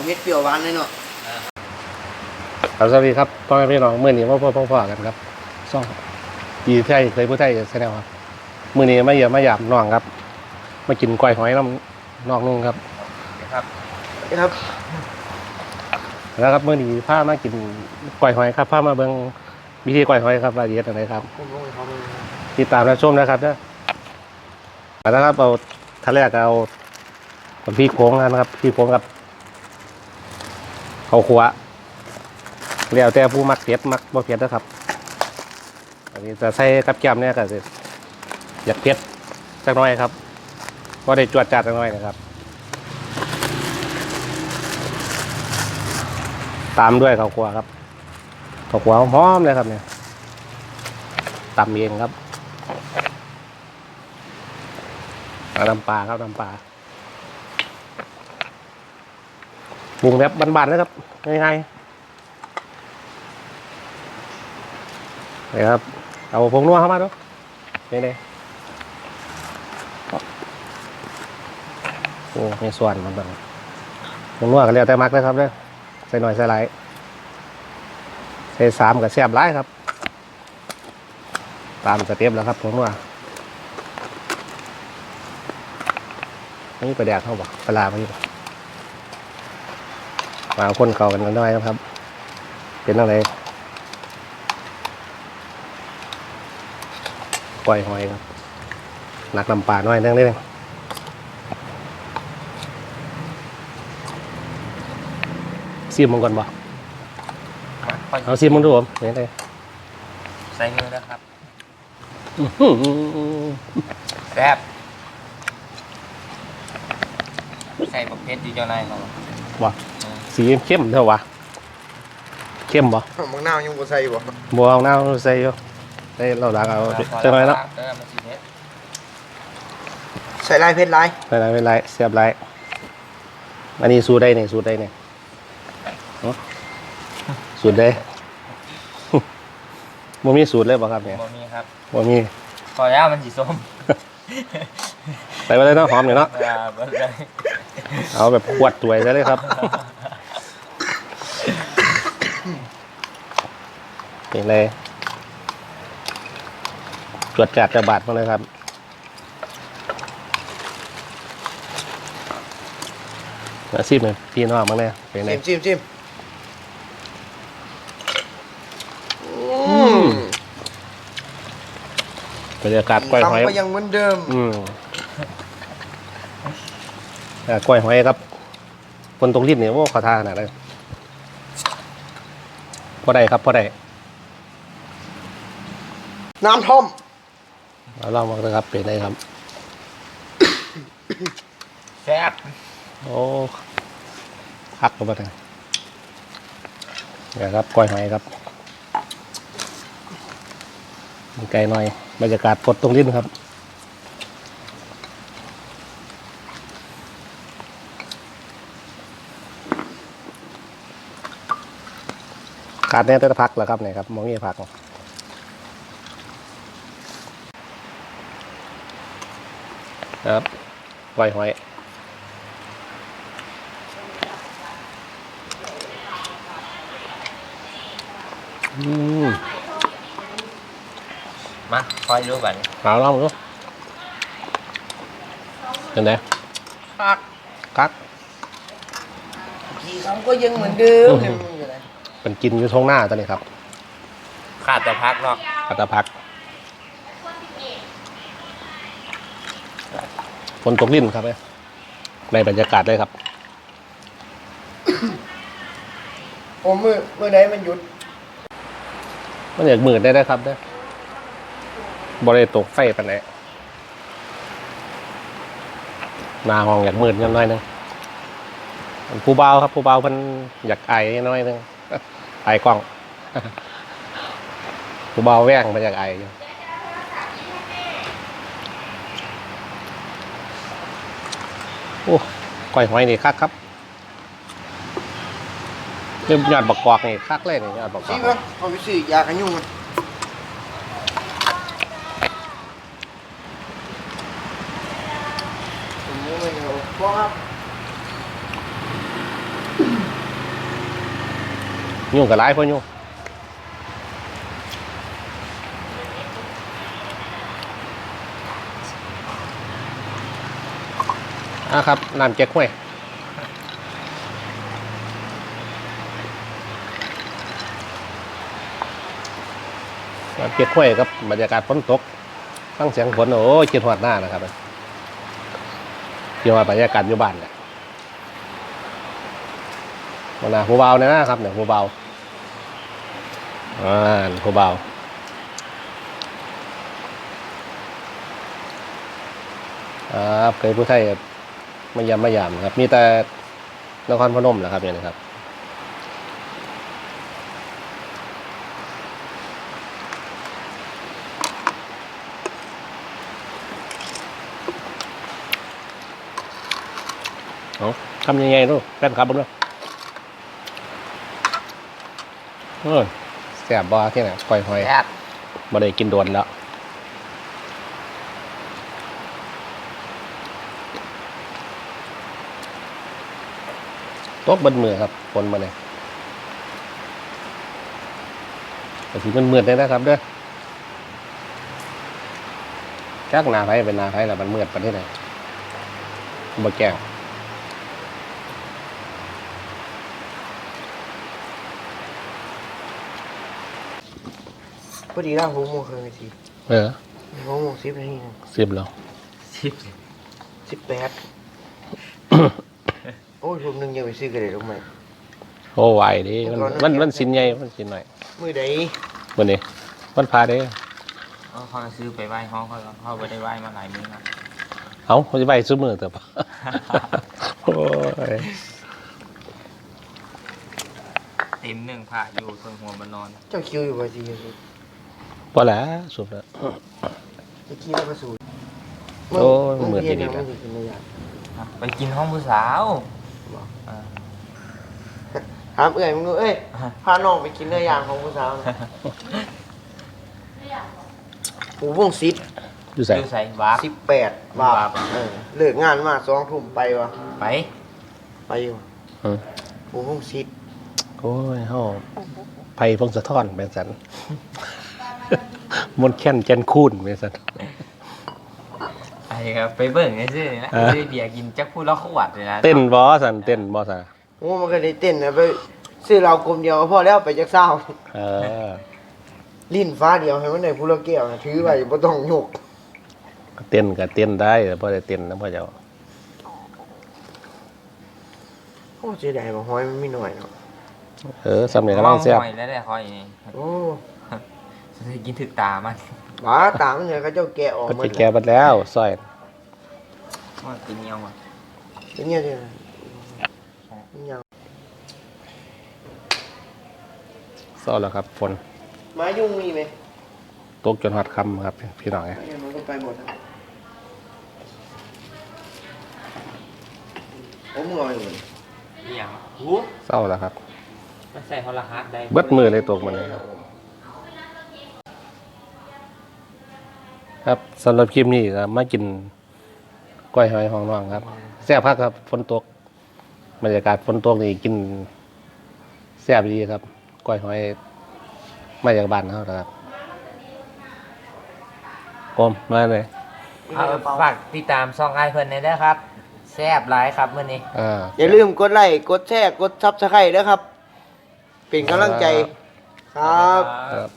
เอาเฮ็ดเปรี้ยวหวานเลยเนาะครับสวัสดีครับพ่อแม่พี่น้องมื่อนี้มาพ่อพ่อๆกันครับซ่องดีไทยเคยพูดไทยแนลครับมื่อนี้มาเยี่ยมมาหยามน้องครับ มากินกล้อยหอยน้ำน้องนุ่งครับครับครับแล้วครับมื่อนี้พามากินกล้อยหอยครับพามาเบิ่งวิธีกล้อยหอยครับรายละเอียดอะไรครับผมลงไปเขาเลยติดตามและชมนะครับนะแล้วครับเอาท่านแรกเอาพี่โค้งนะครับพี่โค้งกับ เขาขัวเรียวแต่ผู้มักเผ็ดมักบ่เผ็ดนะครับ อันนี้จะใส่กับแก้มเนี่ยก็จะอยากเผ็ดสักหน้อยครับก็ได้จวดจัดสักหน้อยนะครับ ตามด้วยข้าวคั่วครับข้าวคั่วหอมเลยครับเนี่ยตำเองครับน้ำปลาครับน้ำปลา ปรุงแบบบานๆนะครับง่ายๆนี่ครับ เอาผงนัวเข้ามาดูนี่เลยโอ้มีส่วนมันแบบผงนัวกันแล้วแต่มักเลยครับเด้อใส่หน่อยใส่หลายใส่สามกับแซ่บหลายครับ ตามสเต็ปแล้วครับผงนัวนี่ประแดกเข้าบ่ปลาร้าไปบ่ มาเอาคนเก่ากันหน่อยนะครับ เป็นอะไรปล่อยหอยครับหนักน้ำปลาหน่อยนึงนิดนึงซีมมันก่อนบ่ค่อยเอาซีมมันดูผมนี่เลยใส่มือนะครับอื้อหือแซ่บใส่บักเพชรดีเจ้านายเขาว่ะ สีเข้มเท่าวะเข้มบ่มังนาวยังบ่ใส่บ่บัวเอาหน้าใส่อยู่ใส่เราดักเอาจังไรเนาะเออมันสีเผ็ดใส่ลายเพชรลายไม่ไรไม่ไรเสียบไรอันนี้สูตรได้เนี่ยสูตรได้เนี่ยเนาะสูตรได้ บ่มีสูตรเลยบ่ครับเนี่ยบ่มีครับบ่มีพอย่ามันสีส้มใส่ไปเลยเนาะหอมอยู่เนาะ อ่าเบิ่งเลยเอาแบบขวดตัวยซะเลยครับเป็ นเลยตรวจจัดจะบาดมาเลยครับมาซิมเลยพี่น้องมาเลยเป็นไงจิ้มจิ้มจิ้มอืมบรรยากาศกล้วยหอยตำก็ยังเหมือนเดิม อืมอ่ากล้วยหอยครับ คนตรงลิ้นเนี่ยโอ้ขอทานขนาดเลยพอได้ครับพอได้ น้ำท่อมเราลองมาเลยครับเป็นไงครับ แซ่บโอ้คักเข้าไปเลยเนี่ยครับกล้วยหอยครับมีไก่หน่อยบรรยากาศปดตรงลิ้นครับขาดแน่แต่พักแล้วครับเนี่ยครับมองนี่พัก ครับกล้วยหอยอืมมาคอยดูบัดนี้เอาลองดูเป็นไงคักกักกี่คำก็ยังเหมือนเดิมเนี่ยมันอยู่ไหนเป็นกินอยู่ท้องหน้าตอนนี้ครับ ขาดแต่พักเนาะอัตพัก ฝนตกลิ้นครับเนี่ยในบรรยากาศเลยครับ ผมมือมือไหนมันหยุด มันอยากมืดได้ได้ครับได้บริตกไฟปันไหนหนาห้องอยากมืดกันหน่อยหนึงผู้เบาครับผู้เบามันอยากไอหน่อยหนึงไอกล้องผู้เบาแว่งมันอยากไออยู่ โอ้ก้อยหอยนี่คักครับเริ่มยอดบักกวากนี่คักเลยนี่ยอดบักกวาชี้กป่ะเอาไปสียากันยุ่งกันพ่อครับยุ่งกับร้ายพ่อยุ่ง อะครับน้ำแก๊กห้วยน้ำแก๊กห้วยครับบรรยากาศฝนตกฟังเสียงฝนโอ้ยคิดหอดหน้านะครับเกี่ยวกับบรรยากาศอยู่บ้านแหละมันนะผู้เบาเนี่ยนะครับเนี่ยผู้เบาอ่าผู้เบาครับเคยผู้ไทย มายามมายามครับ มีแต่นครพนมแหละครับเนี่ยนะครับเอาทำยังไงลูกแฟนคลับบ้างด้วยเออแสบบ่ที่ไหนก้อยหอยแซ่บ บ่ได้กินโดนแล้ว ตกบันมือครับฝนมาเลยแต่สีมันเมือดเลยนะครับเด้อจักนาไฟเป็นนาไฟแล้วมันเมือดไปที่ไหนบ่แก้วพอดีแล้วหกโมงครึ่งนาทีเออหกโมงสิบนาทีสิบแล้วชิบสิบแปด อ้ยผมนึงยังไปซื้อกันเลยลงไหมโอ้ไหวดิมันมันมันสินใหญ่มันสินหน่อยมือใดวันนี้มันพาเด้เอาเขาซื้อไปไหว้ห้องเขาก็เขาไปได้ไหว้มาหลายมื้อแล้วเอาเขาจะไปซื้อมือเถอะปะโอ้ยเต็มหนึ่งผ่าอยู่ตรงหัวมันนอนเจ้าคิวอยู่บ่สิพอแล้วสุดแล้วเมื่อกี้เราก็สูดโอ้ยเหมือนที่นี่นะนะมันกินไม่ยากไปกินห้องผู้สาว อ่า ถามเอ้ยมึงดูเอ้ยพาน้องไปกินเนื้อย่างของผู้สาวนะหูวงซิดอยู่ใส่ดูใส่วาร์ป สิบแปดบาบาท ทเออเลิกงานมาสองทุ่มไปวะไปไปอยู่เออหูวงซิดโอ้ยเฮาไผ่พงสะท้อนเป็นสัน มนต์แค้นเจนคูนเป็นสันไป ครับไปเบิ่งไงซื้อนะเออ ซื้อเบียร์กินจักพูดแล้วขวดเลยนะเต้นบอสันเต้นบอสันโอ้มันก็ได้เต้นนะไปซื้อเรากลมเดียวก็พอแล้วไปจากเศร้าเออลิ้นฟ้าเดียวให้มันได้ผู้ละแก้วนะถือไว้บ่ต้องยกเต้นก็เต้นได้แต่พอได้เต้นนะพ่อเจ้าโอ้เสียดายบ่ห้อยมันไม่หน่อยเนาะเออสำเนียงกำลังแซ่บหอยแล้วได้คอยนี่โอ้จะกินถึกตามัน หมาตามเนี่ยเขาเจ้าแกะออกก็หมจะดแก้บัดแล้วซอย มันกินเงี้ยวอะเป็นเนี่ยเนี่ยมันยังซอยแล้วครับฝนไม้ยุ่งมีไหมตกจนหอดคำครับ พี่น้องเนี่ยมันก็ไปหมดนะโอ้มึงเอาอยู่นี่ยังหูเศร้าแล้วครับ มันใส่ฮอลลาฮาร์ดได้เบิดมือเลยตกมันเลยครับ ครับสำหรับคลิปนี้ก็มากิน กล้อยหอยห้องน้องครับแซ่บคักครับฝนตกบรรยากาศฝนตกนี่กินแซ่บดีครับกล้อยหอยมาจากบ้านเขานะครับกลมมาเลยเอาฝากติดตามซองไอเพิ่นในได้ครับ แซ่บหลายครับมื้อนี้ อ่า อย่าลืมกดไลค์กดแชร์กดซับสไครต์ด้วยครับ เป็นกำลังใจครับ ครับ